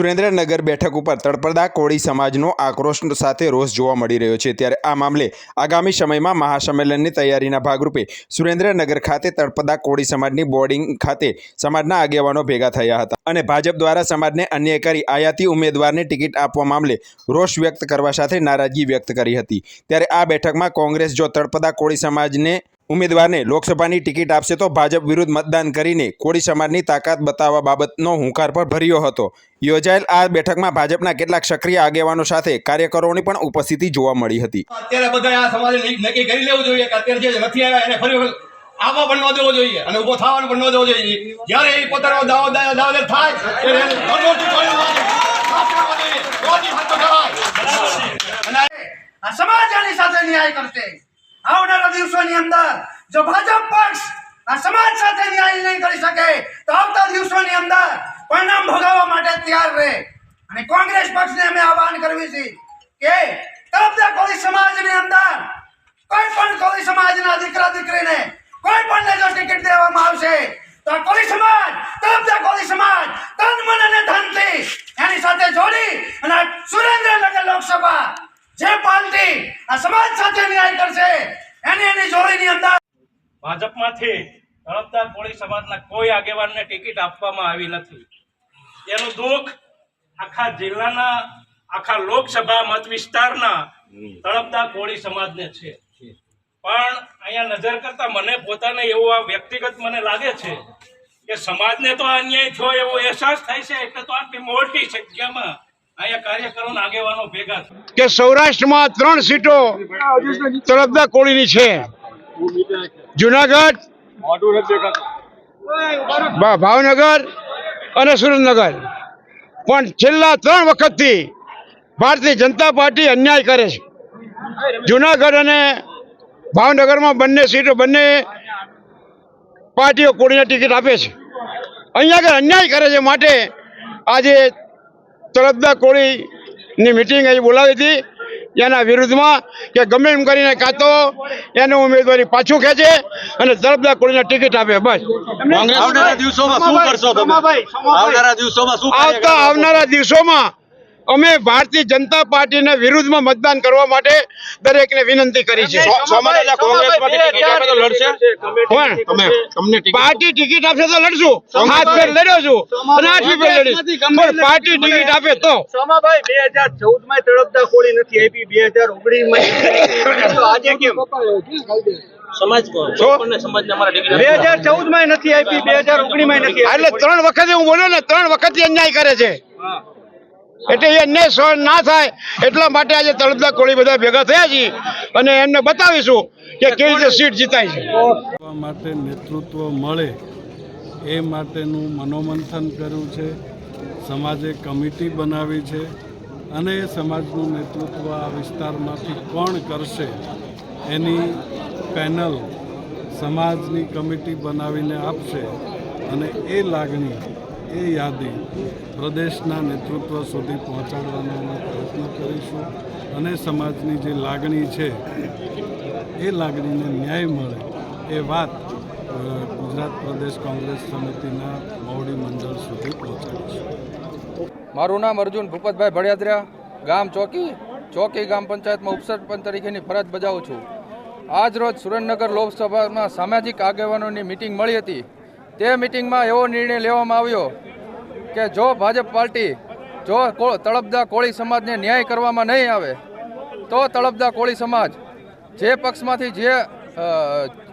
સુરેન્દ્રનગર બેઠક ઉપર તળપદા કોળી સમાજનો આક્રોશ સાથે રોષ જોવા મળી રહ્યો છે. ત્યારે આ મામલે આગામી સમયમાં મહાસંમેલનની તૈયારીના ભાગરૂપે સુરેન્દ્રનગર ખાતે તળપદા કોળી સમાજની બોર્ડિંગ ખાતે સમાજના આગેવાનો ભેગા થયા હતા અને ભાજપ દ્વારા સમાજને અન્ય કરી આયાતી ઉમેદવારને ટિકિટ આપવા મામલે રોષ વ્યક્ત કરવા સાથે નારાજગી વ્યક્ત કરી હતી. ત્યારે આ બેઠકમાં કોંગ્રેસ જો તળપદા કોળી સમાજને ઉમેદવારને લોકસભાની ટિકિટ આપશે તો ભાજપ વિરુદ્ધ મતદાન કરીને કોળી સમાજની તાકાત બતાવવા બાબતનો હુંકાર પર ભર્યો હતો. યોજાયેલ આ બેઠકમાં ભાજપના કેટલાક સક્રિય આગેવાનો સાથે કાર્યકરોની પણ ઉપસ્થિતિ જોવા મળી હતી. અત્યારે બધા આ સમાજે નક્કી- કરી લેવું જોઈએ કે અત્યારે જે નથી આવ્યા એને ફરી વખત પણ ન દેવો જોઈએ અને ઊભો થવાનો પણ ન દેવો જોઈએ. જ્યારે એ પોતાનો દાવો દાવેદાર થાય. અને સમાજ આની સાથે ન્યાય કરશે. આવનારા દિવસોની અંદર જો ભાજપ પક્ષ આ સમાજ સાથે ન્યાય નહીં કરી શકે, તો આવતા દિવસોની અંદર પરિણામ ભોગવવા માટે તૈયાર રહે. અને કોંગ્રેસ પક્ષને અમે આહવાન કરવી છે કે તરફદાર કોળી સમાજની અંદર કોઈ પણ કોળી સમાજના દીકરા દીકરીને કોઈ પણ જો ટિકિટ દેવામાં આવશે, તો કોળી સમાજ, તરફદાર કોળી સમાજ તન, મન અને ધનથી એની સાથે જોડી અને સુરેન્દ્રનગર લોકસભા જે પાર્ટી આ સમાજ સાથે ન્યાય કરશે, એની એની જોડીની અંદર ભાજપમાંથી તળપદાર કોળી સમાજના કોઈ આગેવાનને ટિકિટ આપવામાં આવી નથી. એનું દુઃખ આખા જિલ્લાના, આખા લોકસભા મત વિસ્તારના તળપદાર કોળી સમાજને છે. પણ અહીંયા નજર કરતા મને પોતાને એવું આ વ્યક્તિગત મને લાગે છે કે સમાજને તો અન્યાય થયો એવો અહેસાસ થાય છે, એટલે તો આટલી મોટી સંખ્યામાં કે સૌરાષ્ટ્રમાં ત્રણ સીટો તરફદા કોળીની છે. જુનાગઢ ભાવનગર અને સુરેન્દ્રનગર. પણ છેલ્લા ત્રણ વખતથી ભારતીય જનતા પાર્ટી અન્યાય કરે છે. જુનાગઢ અને ભાવનગરમાં બંને સીટો, બંને પાર્ટીઓ કોળીને ટિકિટ આપે છે. અહીંયા આગળ અન્યાય કરે છે માટે આજે તળપદા કોળીની મિટિંગ અહીં બોલાવી હતી. એના વિરુદ્ધમાં કે ગમે એમ કરીને કાં તો એને ઉમેદવારી પાછું ખેંચે અને તળપદા કોળીને ટિકિટ આપે બસ. આવનારા દિવસોમાં શું કરશો તમે? આવનારા દિવસોમાં શું આવતા આવનારા દિવસોમાં અમે ભારતીય જનતા પાર્ટીના વિરુદ્ધમાં મતદાન કરવા માટે દરેકને વિનંતી કરી છે. પાર્ટી ટિકિટ આપશે તો લડશું. હાથ ફેર લડ્યો છું. અને આઠમી ફેર લડીશ પણ પાર્ટી ટિકિટ આપે તો. સોમાભાઈ બે હજાર ચૌદમાં તળપદા કોળી નથી આપી. બે હજાર ઓગણીસમાં આજે કેમ? બે હજાર ચૌદમાં નથી આપી. બે હજાર ઓગણીસમાં નથી એટલે ત્રણ વખતે હું બોલ્યો ને ત્રણ વખત અન્યાય કરે છે. એટલે એને સહન ના થાય એટલા માટે આજે તળપદા કોળી બધા ભેગા થયા છીએ. અને એમને બતાવીશું કે કેવી રીતે સીટ જીતાય છે. માટે નેતૃત્વ મળે એ માટેનું મનોમંથન કર્યું છે. સમાજે કમિટી બનાવી છે અને સમાજનું નેતૃત્વ આ વિસ્તારમાંથી કોણ કરશે એની પેનલ સમાજની કમિટી બનાવીને આપશે અને એ લાગણી એ યાદી પ્રદેશના નેતૃત્વ સુધી પહોંચાડવાનો અમે પ્રયત્ન કરીશું અને સમાજની જે લાગણી છે, એ લાગણીને ન્યાય મળે એ વાત ગુજરાત પ્રદેશ કોંગ્રેસ સમિતિના મોવડી મંડળ સુધી પહોંચાડીશું. મારું નામ અર્જુન ભૂપતભાઈ ભડિયાદરા, ગામ ચોકી ચોકી ગામ પંચાયતમાં ઉપસરપંચ તરીકેની ફરજ બજાવું છું. આજ રોજ સુરેન્દ્રનગર લોકસભામાં સામાજિક આગેવાનોની મિટિંગ મળી હતી. તે મિટિંગમાં એવો નિર્ણય લેવામાં આવ્યો કે જો ભાજપ પાર્ટી, જો તળપદા કોળી સમાજને ન્યાય કરવામાં નહીં આવે, તો તળપદા કોળી સમાજ જે પક્ષમાંથી જે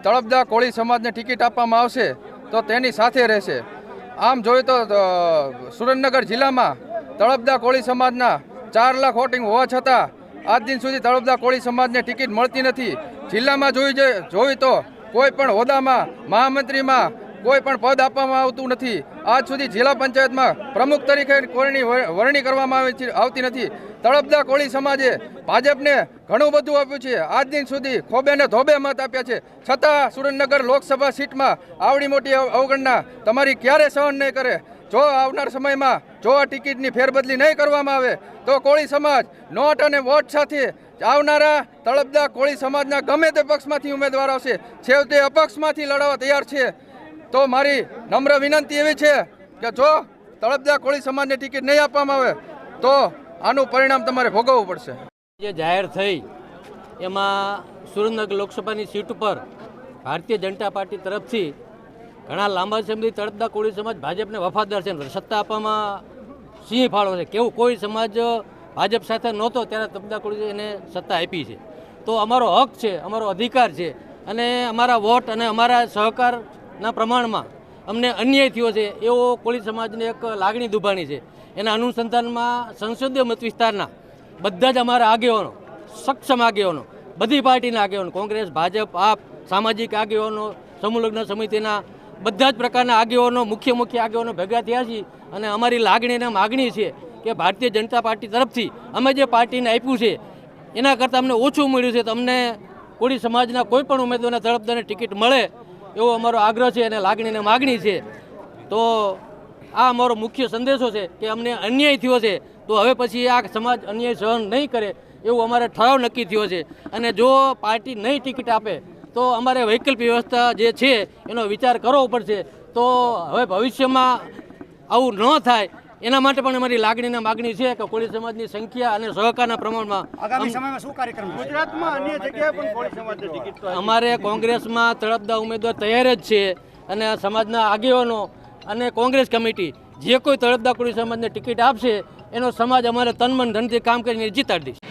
તળપદા કોળી સમાજને ટિકિટ આપવામાં આવશે, તો તેની સાથે રહેશે. આમ જોઈએ તો સુરેન્દ્રનગર જિલ્લામાં તળપદા કોળી સમાજના ચાર લાખ વોટિંગ હોવા છતાં, આજ દિન સુધી તળપદા કોળી સમાજને ટિકિટ મળતી નથી. જિલ્લામાં જોઈ જોઈ તો કોઈ પણ હોદ્દામાં મહામંત્રીમાં કોઈ પણ પદ આપવામાં આવતું નથી. આજ સુધી જિલ્લા પંચાયતમાં પ્રમુખ તરીકે વર- વરણી કરવામાં આવે આવતી નથી. તળપદા કોળી સમાજે ભાજપને ઘણું બધું આપ્યું છે. આજ દિન સુધી ખોબે ને ધોબે મત આપ્યા છે. છતાં સુરેન્દ્રનગર લોકસભા સીટમાં આવડી મોટી અવગણના તમારી ક્યારે સહન નહીં કરે? જો આવનાર સમયમાં જો આ ટિકિટની ફેરબદલી નહીં કરવામાં આવે, તો કોળી સમાજ નોટ અને વોટ સાથે આવનારા તળપદા કોળી સમાજના ગમે તે પક્ષમાંથી ઉમેદવાર આવશે. છેવટે અપક્ષમાંથી લડવા તૈયાર છે. તો મારી નમ્ર વિનંતી એવી છે કે જો તળપદા કોળી સમાજને ટિકિટ નહીં આપવામાં આવે, તો આનું પરિણામ તમારે ભોગવવું પડશે. જે જાહેર થઈ, એમાં સુરેન્દ્રનગર લોકસભાની સીટ ઉપર ભારતીય જનતા પાર્ટી તરફથી ઘણા લાંબા સમયથી તળપદા કોળી સમાજ ભાજપને વફાદાર છે સત્તા આપવામાં સિંહ ફાળો છે. કેવું કોઈ સમાજ ભાજપ સાથે નહોતો, ત્યારે તળપદા કોળી એને સત્તા આપી છે. તો અમારો હક છે, અમારો અધિકાર છે અને અમારા વોટ અને અમારા સહકારના પ્રમાણમાં. અમને અન્યાય થયો છે. એવો કોળી સમાજને એક લાગણી દુભાણી છે. એના અનુસંધાનમાં સંસદીય મત વિસ્તારના બધા જ અમારા આગેવાનો, સક્ષમ આગેવાનો, બધી પાર્ટીના આગેવાનો, કોંગ્રેસ, ભાજપ, આપ, સામાજિક આગેવાનો સમૂહલગ્ન સમિતિના બધા જ પ્રકારના આગેવાનો, મુખ્ય મુખ્ય આગેવાનો ભેગા થયા છીએ અને અમારી લાગણી અને માગણી છે કે ભારતીય જનતા પાર્ટી તરફથી અમે જે પાર્ટીને આપ્યું છે, એના કરતાં અમને ઓછું મળ્યું છે. તો અમને કોળી સમાજના કોઈ પણ તરફ તરફદારને ટિકિટ મળે એવો અમારો આગ્રહ છે અને લાગણી અને માગણી છે. તો આ અમારો મુખ્ય સંદેશો છે કે અમને અન્યાય થયો છે, તો હવે પછી આ સમાજ અન્યાય સહન નહીં કરે એવું અમારે ઠરાવ નક્કી થયો છે. અને જો પાર્ટી નહીં ટિકિટ આપે, તો અમારે વૈકલ્પિક વ્યવસ્થા જે છે એનો વિચાર કરવો પડશે. તો હવે ભવિષ્યમાં આવું ન થાય એના માટે પણ અમારી લાગણીના માગણી છે કે કોળી સમાજની સંખ્યા અને સહકારના પ્રમાણમાં આગામી સમયમાં શું કાર્યક્રમ ગુજરાતમાં અન્ય જગ્યાએ પણ કોળી સમાજને ટિકિટ અમારે કોંગ્રેસમાં તળપદા ઉમેદવાર તૈયાર જ છે અને સમાજના આગેવાનો અને કોંગ્રેસ કમિટી જે કોઈ તળપદા કોળી સમાજને ટિકિટ આપશે એનો સમાજ અમારે તન મન ધનથી કામ કરીને જીતાડી દઈશ